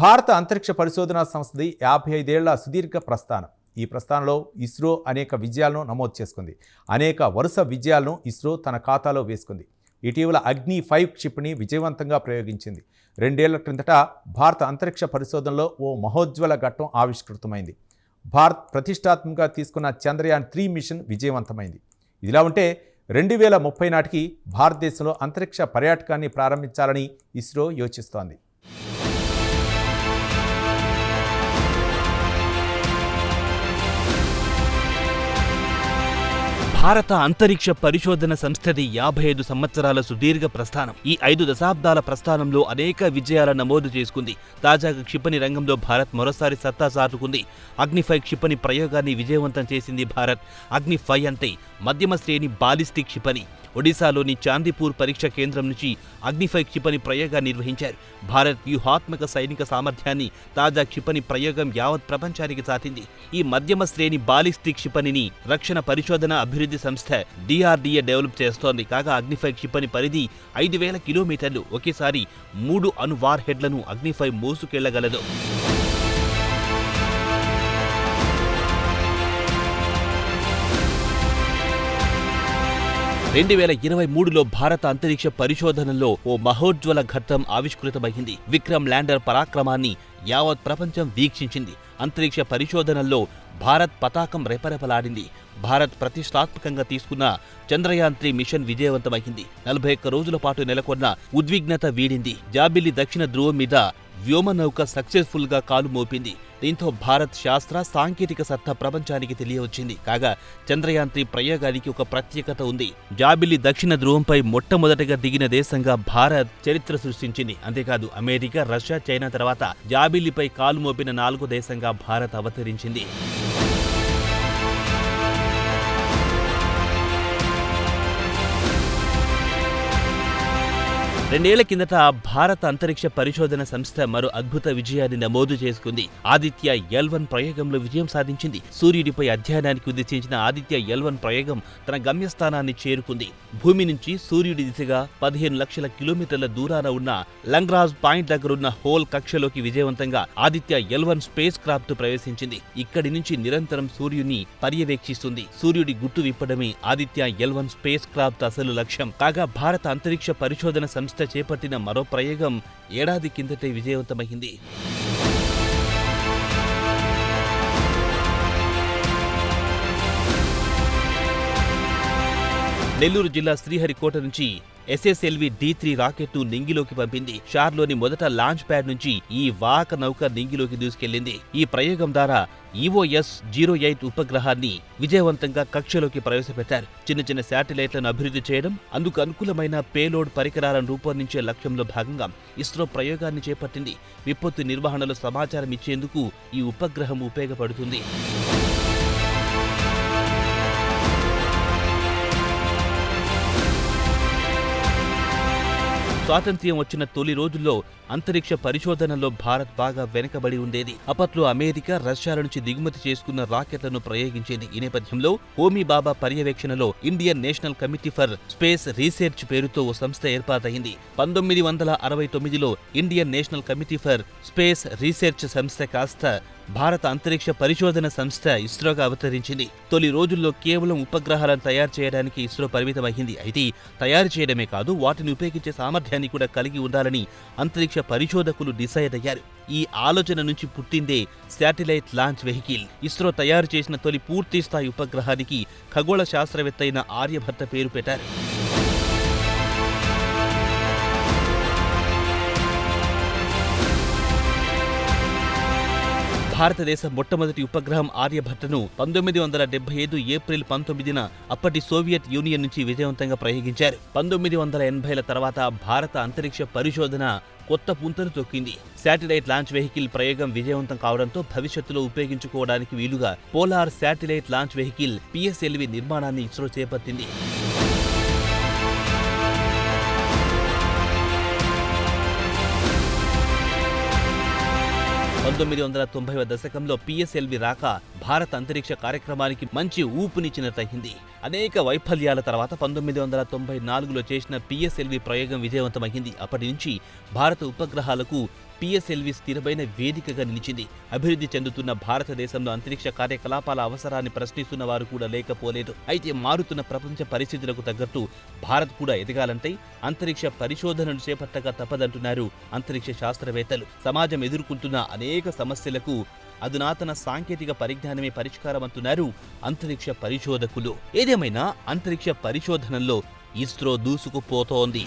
భారత అంతరిక్ష పరిశోధనా సంస్థది యాభై ఐదేళ్ళ సుదీర్ఘ ప్రస్థానం. ఈ ప్రస్థానంలో ఇస్రో అనేక విజయాలను నమోదు చేసుకుంది. అనేక వరుస విజయాలను ఇస్రో తన ఖాతాలో వేసుకుంది. ఇటీవల అగ్ని ఫైవ్ క్షిప్ని విజయవంతంగా ప్రయోగించింది. రెండేళ్ళ క్రిందట భారత అంతరిక్ష పరిశోధనలో ఓ మహోజ్వల ఘట్టం ఆవిష్కృతమైంది. భారత్ ప్రతిష్టాత్మకంగా తీసుకున్న చంద్రయాన్ త్రీ మిషన్ విజయవంతమైంది. ఇదిలా ఉంటే రెండు వేల ముప్పై నాటికి భారతదేశంలో అంతరిక్ష పర్యాటకాన్ని ప్రారంభించాలని ఇస్రో యోచిస్తోంది. భారత అంతరిక్ష పరిశోధన సంస్థది యాభై ఐదు సంవత్సరాల సుదీర్ఘ ప్రస్థానం. ఈ ఐదు దశాబ్దాల ప్రస్థానంలో అనేక విజయాల నమోదు చేసుకుంది. తాజాగా క్షిపణి రంగంలో భారత్ మరోసారి సత్తా చాటుకుంది అగ్నిఫై క్షిపణి ప్రయోగాన్ని విజయవంతం చేసింది భారత్. అగ్నిఫై అంటే మధ్యమ శ్రేణి బాలిస్టిక్ క్షిపణి. ఒడిశాలోని చాందీపూర్ పరీక్ష కేంద్రం నుంచి అగ్నిఫై క్షిపణి ప్రయోగాన్ని నిర్వహించారు. భారత్ వ్యూహాత్మక సైనిక సామర్థ్యాన్ని తాజా క్షిపణి ప్రయోగం యావత్ ప్రపంచానికి చాటింది ఈ మధ్యమ శ్రేణి బాలిస్టిక్ క్షిపణిని రక్షణ పరిశోధన అభివృద్ధి అభివృద్ధి సంస్థ డిఆర్డీఏ డెవలప్ చేస్తోంది. కాగా అగ్నిఫై క్షిపణి పరిధి ఐదు వేల కిలోమీటర్లు. ఒకేసారి మూడు అణు వార్ హెడ్లను అగ్నిఫై మోసుకెళ్ళగలదు. రెండు వేల ఇరవై మూడులో భారత అంతరిక్ష పరిశోధనలో ఓ మహోజ్వల ఘట్టం ఆవిష్కృతమైంది. విక్రమ్ ల్యాండర్ పరాక్రమాన్ని యావత్ ప్రపంచం వీక్షించింది. అంతరిక్ష పరిశోధనల్లో భారత్ పతాకం రెపరెపలాడింది. భారత్ ప్రతిష్టాత్మకంగా తీసుకున్న చంద్రయాన్ త్రీ మిషన్ విజయవంతమైంది. నలభై ఒక్క రోజుల పాటు నెలకొన్న ఉద్విగ్నత వీడింది. జాబిల్లి దక్షిణ ధ్రువం మీద వ్యోమనౌక సక్సెస్ఫుల్గా కాలు మోపింది. దీంతో భారత్ శాస్త్ర సాంకేతిక సత్తా ప్రపంచానికి తెలియవచ్చింది. కాగా చంద్రయాన్ త్రీ ప్రయోగానికి ఒక ప్రత్యేకత ఉంది. జాబిల్లి దక్షిణ ధ్రువంపై మొట్టమొదటగా దిగిన దేశంగా భారత్ చరిత్ర సృష్టించింది. అంతేకాదు అమెరికా రష్యా చైనా తర్వాత జాబిల్లిపై కాలు మోపిన నాలుగో దేశంగా భారత్ అవతరించింది. రెండేళ్ళ కిందట భారత అంతరిక్ష పరిశోధన సంస్థ మరో అద్భుత విజయాన్ని నమోదు చేసుకుంది. ఆదిత్య ఎల్ వన్ ప్రయోగంలో విజయం సాధించింది. సూర్యుడిపై అధ్యయనానికి ఉద్దేశించిన ఆదిత్య ఎల్ వన్ ప్రయోగం తన గమ్యస్థానాన్ని చేరుకుంది. భూమి నుంచి సూర్యుడి దిశగా పదిహేను లక్షల కిలోమీటర్ల దూరాన ఉన్న లంగ్రాజ్ పాయింట్ దగ్గరున్న హోల్ కక్షలోకి విజయవంతంగా Aditya L one space craft ప్రవేశించింది. ఇక్కడి నుంచి నిరంతరం సూర్యుని పర్యవేక్షిస్తుంది. సూర్యుడి గుట్టు విప్పడమే Aditya L one space craft అసలు లక్ష్యం. కాగా భారత అంతరిక్ష పరిశోధన సంస్థ చేపట్టిన మరో ప్రయోగం ఏడాది కిందటే విజయవంతమైంది. నెల్లూరు జిల్లా శ్రీహరికోట నుంచి ఎస్ఎస్ఎల్వి డి త్రీ రాకెట్ను నింగిలోకి పంపింది. షార్లోని మొదట లాంచ్ ప్యాడ్ నుంచి ఈ వాహక నౌక నింగిలోకి దూసుకెళ్ళింది ఈ ప్రయోగం ద్వారా ఈఓఎస్ జీరో ఎయిట్ ఉపగ్రహాన్ని విజయవంతంగా కక్షలోకి ప్రవేశపెట్టారు. చిన్న చిన్న శాటిలైట్లను అభివృద్ధి చేయడం అందుకు అనుకూలమైన పేలోడ్ పరికరాలను రూపొందించే లక్ష్యంలో భాగంగా ఇస్రో ప్రయోగాన్ని చేపట్టింది. విపత్తు నిర్వహణలో సమాచారం ఇచ్చేందుకు ఈ ఉపగ్రహం ఉపయోగపడుతుంది. స్వాతంత్ర్యం వచ్చిన తొలి రోజుల్లో అంతరిక్ష పరిశోధనలో భారత్ బాగా వెనుకబడి ఉండేది. అప్పట్లో అమెరికా రష్యాల నుంచి దిగుమతి చేసుకున్న రాకెట్లను ప్రయోగించేది. ఈ నేపథ్యంలో హోమీ బాబా పర్యవేక్షణలో Indian National Committee for Space Research పేరుతో ఓ సంస్థ ఏర్పాటైంది. పంతొమ్మిది వందల అరవై తొమ్మిదిలో Indian National Committee for Space Research సంస్థ కాస్త భారత అంతరిక్ష పరిశోధన సంస్థ ఇస్రోగా అవతరించింది. తొలి రోజుల్లో కేవలం ఉపగ్రహాలను తయారు చేయడానికి ఇస్రో పరిమితమైంది. అయితే తయారు చేయడమే కాదు వాటిని ఉపయోగించే సామర్థ్యాన్ని కూడా కలిగి ఉండాలని అంతరిక్ష పరిశోధకులు డిసైడ్ అయ్యారు. ఈ ఆలోచన నుంచి పుట్టిందే శాటిలైట్ లాంచ్ వెహికల్. ఇస్రో తయారు చేసిన తొలి పూర్తి స్థాయి ఉపగ్రహానికి ఖగోళ శాస్త్రవేత్త అయిన ఆర్యభట్ట పేరు పెట్టారు. భారతదేశ మొట్టమొదటి ఉపగ్రహం ఆర్యభట్టను పంతొమ్మిది వందల డెబ్బై ఐదు ఏప్రిల్ పంతొమ్మిదిన అప్పటి సోవియట్ యూనియన్ నుంచి విజయవంతంగా ప్రయోగించారు. పంతొమ్మిది వందల ఎనభైల తర్వాత భారత అంతరిక్ష పరిశోధన కొత్త పుంతలు తొక్కింది. శాటిలైట్ లాంచ్ వెహికల్ ప్రయోగం విజయవంతం కావడంతో భవిష్యత్తులో ఉపయోగించుకోవడానికి వీలుగా polar satellite launch vehicle PSLV నిర్మాణాన్ని ఇస్రో చేపట్టింది. పంతొమ్మిది వందల తొంభైవ దశకంలో పిఎస్ఎల్వి రాక భారత అంతరిక్ష కార్యక్రమానికి మంచి ఊపునిచ్చినట్టయింది అనేక వైఫల్యాల తర్వాత పంతొమ్మిది వందల తొంభై నాలుగులో చేసిన పిఎస్ఎల్వి ప్రయోగం విజయవంతమైంది అప్పటి నుంచి భారత ఉపగ్రహాలకు పిఎస్ఎల్వి స్థిరమైన వేదికగా నిలిచింది. అభివృద్ధి చెందుతున్న భారతదేశంలో అంతరిక్ష కార్యకలాపాల అవసరాన్ని ప్రశ్నిస్తున్న వారు కూడా లేకపోలేదు. అయితే మారుతున్న ప్రపంచ పరిస్థితులకు తగ్గట్టు భారత్ కూడా ఎదగాలంటే అంతరిక్ష పరిశోధనలు చేపట్టక తప్పదంటున్నారు అంతరిక్ష శాస్త్రవేత్తలు. సమాజం ఎదుర్కొంటున్న అనేక సమస్యలకు అధునాతన సాంకేతిక పరిజ్ఞానమే పరిష్కారం అంటున్నారు అంతరిక్ష పరిశోధకులు. ఏదేమైనా అంతరిక్ష పరిశోధనల్లో ఇస్రో దూసుకుపోతోంది.